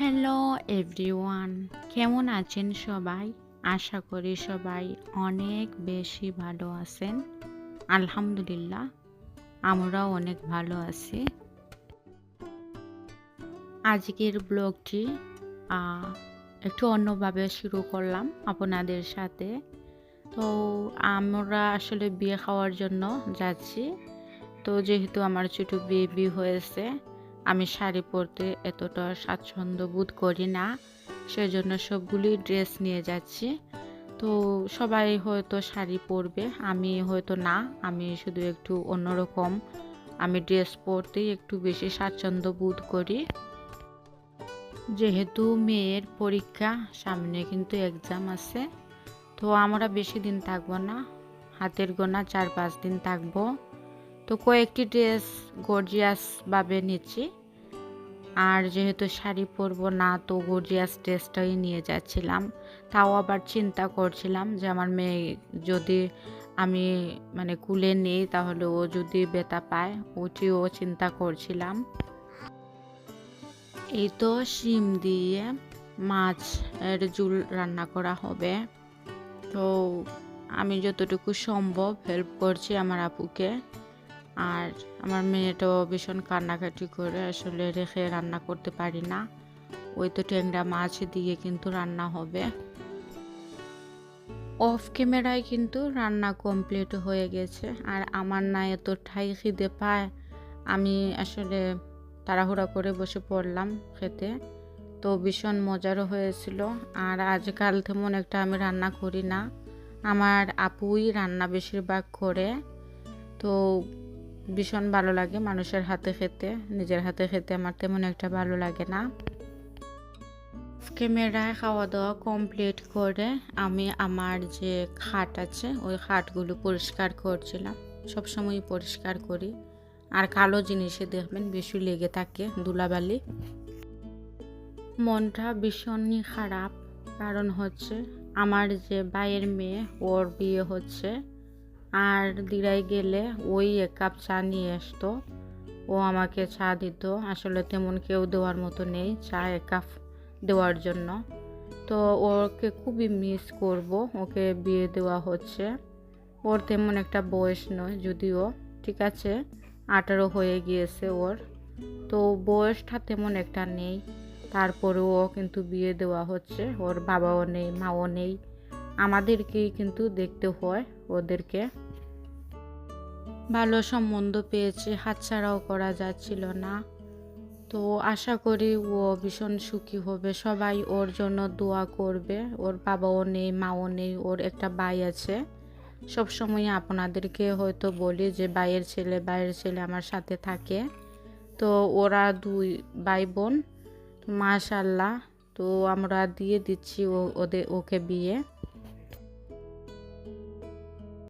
Hello everyone কেমন আছেন সবাই? আশা করি সবাই অনেক বেশি ভালো আছেন। আলহামদুলিল্লাহ, আমরাও অনেক ভালো আছি। আজকের ব্লগটি একটু অন্যভাবে শুরু করলাম আপনাদের সাথে। তো আমরা আসলে বিয়ে খাওয়ার জন্য যাচ্ছি। তো যেহেতু আমার ছোট বেবি হয়েছে আমি শাড়ি পরতে এতটা স্বাচ্ছন্দ্য বোধ করি না, সেজন্য সবগুলি ড্রেস নিয়ে যাচ্ছি। তো সবাই হয়তো শাড়ি পরবে, আমি হয়তো না, আমি শুধু একটু অন্যরকম। আমি ড্রেস পরতেই একটু বেশি স্বাচ্ছন্দ্য বোধ করি। যেহেতু মেয়ের পরীক্ষা, সামনে কিন্তু এক্সাম আছে। তো আমরা বেশি দিন থাকব না, হাতের গোনা চার পাঁচ দিন থাকব। তো কয়েকটি ড্রেস গর্জিয়াস ভাবে নিচ্ছি। আর যেহেতু শাড়ি পরবো না, তো গর্জিয়াস ড্রেসটাই নিয়ে যাচ্ছিলাম। তাও আবার চিন্তা করছিলাম যে আমার মেয়ে যদি আমি মানে কুলে নিই, তাহলে ও যদি বেতা পায়, ওটিও চিন্তা করছিলাম। এই তো শিম দিয়ে মাছ এর ঝুল রান্না করা হবে। তো আমি যতটুকু সম্ভব হেল্প করছি আমার আপুকে। আর আমার মেয়েটাও ভীষণ কান্নাকাটি করে আসলে রেখে রান্না করতে পারি না। ওই তো ট্যাংরা মাছ দিয়ে কিন্তু রান্না হবে। অফ ক্যামেরায় কিন্তু রান্না কমপ্লিট হয়ে গেছে আর আমার না এত ঠাই খিদে পায়। আমি আসলে তাড়াহুড়া করে বসে পড়লাম খেতে। তো ভীষণ মজারও হয়েছিল আর আজকাল তেমন একটা আমি রান্না করি না। আমার আপুই রান্না বেশিরভাগ করে। তো ভীষণ ভালো লাগে মানুষের হাতে খেতে, নিজের হাতে খেতে আমার তেমন একটা ভালো লাগে না। ক্যামেরায় খাওয়া দাওয়া কমপ্লিট করে আমি আমার যে খাট আছে, ওই খাটগুলো পরিষ্কার করছিলাম। সবসময় পরিষ্কার করি। আর কালো জিনিসে দেখবেন বেশি লেগে থাকে দুলাবালি মনটা ভীষণই খারাপ। কারণ হচ্ছে, আমার যে ভাইয়ের মেয়ে, ওর বিয়ে হচ্ছে। আর দিরাই গেলে ওই এক কাপ চা নিয়ে আসতো। ও আমাকে চা দিত। আসলে তেমন কেউ দেওয়ার মতো নেই চা এক কাপ দেওয়ার জন্য। তো ওকে খুবই মিস করব। ওকে বিয়ে দেওয়া হচ্ছে। ওর তেমন একটা বয়স নয় যদিও, ঠিক আছে? আঠারো হয়ে গিয়েছে ওর। তো বয়সটা তেমন একটা নেই। তারপরেও কিন্তু বিয়ে দেওয়া হচ্ছে। ওর বাবাও নেই, মাও নেই। আমাদেরকেই কিন্তু দেখতে হয় ওদেরকে। ভালো সম্বন্ধ পেয়েছে, হাতছাড়াও করা যাচ্ছিল না। তো আশা করি ও ভীষণ সুখী হবে, সবাই ওর জন্য দোয়া করবে। ওর বাবাও নেই, মাও নেই, ওর একটা ভাই আছে। সবসময় আপনাদেরকে হয়তো বলি যে ভাইয়ের ছেলে ভাইয়ের ছেলে আমার সাথে থাকে। তো ওরা দুই ভাই বোন মাশাল্লাহ তো আমরা দিয়ে দিচ্ছি ওদের ওকে বিয়ে।